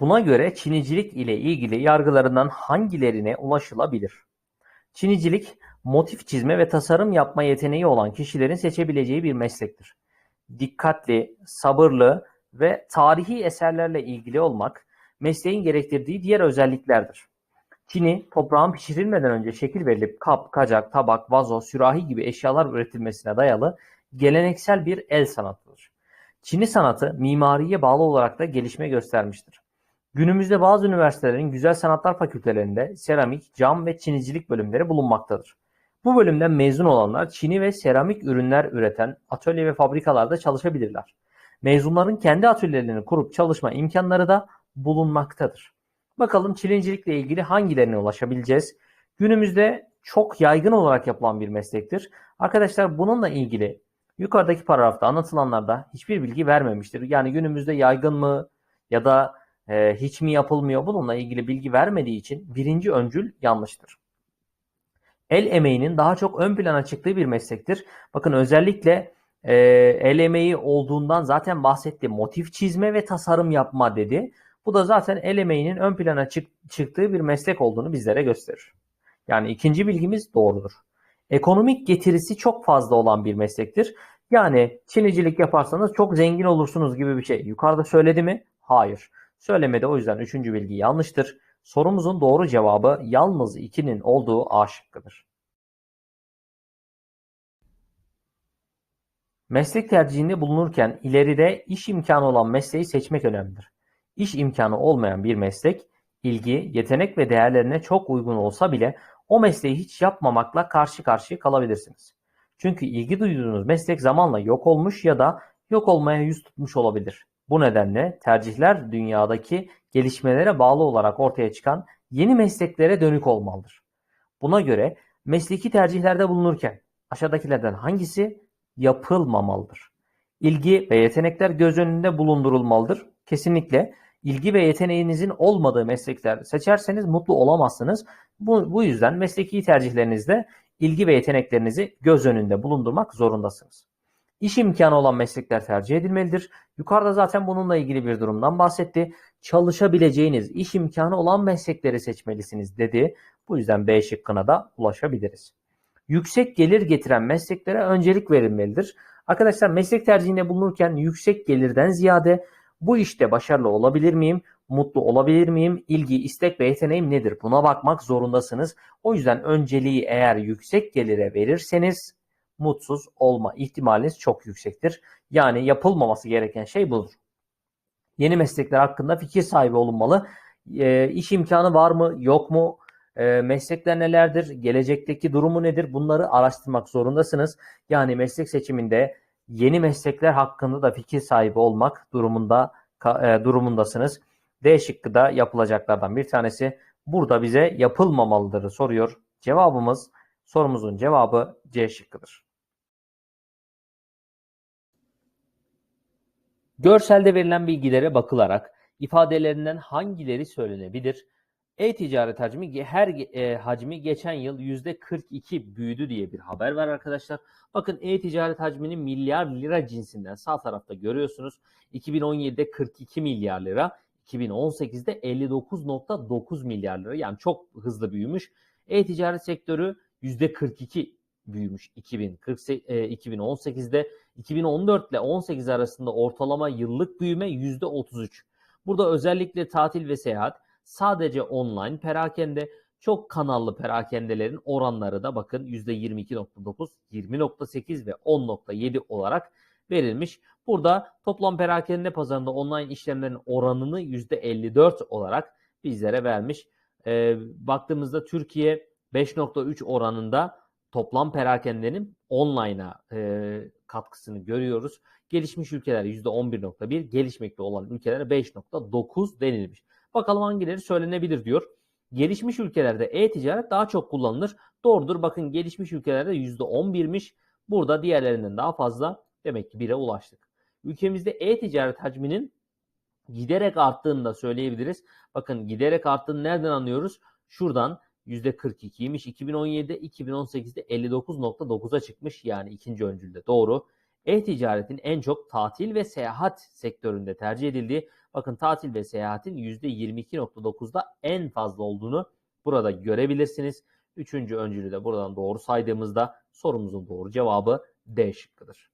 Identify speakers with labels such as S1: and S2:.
S1: Buna göre Çinicilik ile ilgili yargılarından hangilerine ulaşılabilir? Çinicilik, motif çizme ve tasarım yapma yeteneği olan kişilerin seçebileceği bir meslektir. Dikkatli, sabırlı ve tarihi eserlerle ilgili olmak, mesleğin gerektirdiği diğer özelliklerdir. Çini, toprağın pişirilmeden önce şekil verilip kap, kacak, tabak, vazo, sürahi gibi eşyalar üretilmesine dayalı geleneksel bir el sanatıdır. Çini sanatı mimariye bağlı olarak da gelişme göstermiştir. Günümüzde bazı üniversitelerin güzel sanatlar fakültelerinde seramik, cam ve çinicilik bölümleri bulunmaktadır. Bu bölümden mezun olanlar çini ve seramik ürünler üreten atölye ve fabrikalarda çalışabilirler. Mezunların kendi atölyelerini kurup çalışma imkanları da bulunmaktadır. Bakalım çilecilikle ilgili hangilerine ulaşabileceğiz? Günümüzde çok yaygın olarak yapılan bir meslektir. Arkadaşlar bununla ilgili yukarıdaki paragrafta anlatılanlarda hiçbir bilgi vermemiştir. Yani günümüzde yaygın mı ya da e, hiç mi yapılmıyor bununla ilgili bilgi vermediği için birinci öncül yanlıştır. El emeğinin daha çok ön plana çıktığı bir meslektir. Bakın özellikle e, el emeği olduğundan zaten bahsetti. Motif çizme ve tasarım yapma dedi. Bu da zaten el emeğinin ön plana çık- çıktığı bir meslek olduğunu bizlere gösterir. Yani ikinci bilgimiz doğrudur. Ekonomik getirisi çok fazla olan bir meslektir. Yani çinicilik yaparsanız çok zengin olursunuz gibi bir şey. Yukarıda söyledi mi? Hayır. Söylemedi o yüzden üçüncü bilgi yanlıştır. Sorumuzun doğru cevabı yalnız 2'nin olduğu A şıkkıdır. Meslek tercihinde bulunurken ileride iş imkanı olan mesleği seçmek önemlidir. İş imkanı olmayan bir meslek, ilgi, yetenek ve değerlerine çok uygun olsa bile o mesleği hiç yapmamakla karşı karşıya kalabilirsiniz. Çünkü ilgi duyduğunuz meslek zamanla yok olmuş ya da yok olmaya yüz tutmuş olabilir. Bu nedenle tercihler dünyadaki gelişmelere bağlı olarak ortaya çıkan yeni mesleklere dönük olmalıdır. Buna göre mesleki tercihlerde bulunurken aşağıdakilerden hangisi yapılmamalıdır? İlgi ve yetenekler göz önünde bulundurulmalıdır. Kesinlikle ilgi ve yeteneğinizin olmadığı meslekler seçerseniz mutlu olamazsınız. Bu, bu yüzden mesleki tercihlerinizde ilgi ve yeteneklerinizi göz önünde bulundurmak zorundasınız. İş imkanı olan meslekler tercih edilmelidir. Yukarıda zaten bununla ilgili bir durumdan bahsetti. Çalışabileceğiniz, iş imkanı olan meslekleri seçmelisiniz dedi. Bu yüzden B şıkkına da ulaşabiliriz. Yüksek gelir getiren mesleklere öncelik verilmelidir. Arkadaşlar meslek tercihinde bulunurken yüksek gelirden ziyade bu işte başarılı olabilir miyim? Mutlu olabilir miyim? İlgi, istek ve yeteneğim nedir? Buna bakmak zorundasınız. O yüzden önceliği eğer yüksek gelire verirseniz mutsuz olma ihtimaliniz çok yüksektir. Yani yapılmaması gereken şey budur. Yeni meslekler hakkında fikir sahibi olunmalı. E, iş imkanı var mı, yok mu? E, meslekler nelerdir? Gelecekteki durumu nedir? Bunları araştırmak zorundasınız. Yani meslek seçiminde yeni meslekler hakkında da fikir sahibi olmak durumunda e, durumundasınız. D şıkkı da yapılacaklardan bir tanesi. Burada bize yapılmamalıdır soruyor. Cevabımız sorumuzun cevabı C şıkkıdır. Görselde verilen bilgilere bakılarak ifadelerinden hangileri söylenebilir? E-ticaret hacmi her e, hacmi geçen yıl %42 büyüdü diye bir haber var arkadaşlar. Bakın e-ticaret hacminin milyar lira cinsinden sağ tarafta görüyorsunuz. 2017'de 42 milyar lira, 2018'de 59.9 milyar lira. Yani çok hızlı büyümüş. E-ticaret sektörü %42 büyümüş 2040, e, 2018'de 2014 ile 18 arasında ortalama yıllık büyüme %33. Burada özellikle tatil ve seyahat sadece online perakende çok kanallı perakendelerin oranları da bakın %22.9, 20.8 ve 10.7 olarak verilmiş. Burada toplam perakende pazarında online işlemlerin oranını %54 olarak bizlere vermiş. Ee, baktığımızda Türkiye 5.3 oranında toplam perakendenin online'a e, katkısını görüyoruz. Gelişmiş ülkeler %11.1, gelişmekte olan ülkelere 5.9 denilmiş. Bakalım hangileri söylenebilir diyor. Gelişmiş ülkelerde e-ticaret daha çok kullanılır. Doğrudur bakın gelişmiş ülkelerde %11'miş. Burada diğerlerinden daha fazla demek ki 1'e ulaştık. Ülkemizde e-ticaret hacminin giderek arttığını da söyleyebiliriz. Bakın giderek arttığını nereden anlıyoruz? Şuradan %42'ymiş. 2017'de 2018'de 59.9'a çıkmış. Yani ikinci öncülde doğru. E-ticaretin en çok tatil ve seyahat sektöründe tercih edildiği Bakın tatil ve seyahatin %22.9'da en fazla olduğunu burada görebilirsiniz. Üçüncü öncülü de buradan doğru saydığımızda sorumuzun doğru cevabı D şıkkıdır.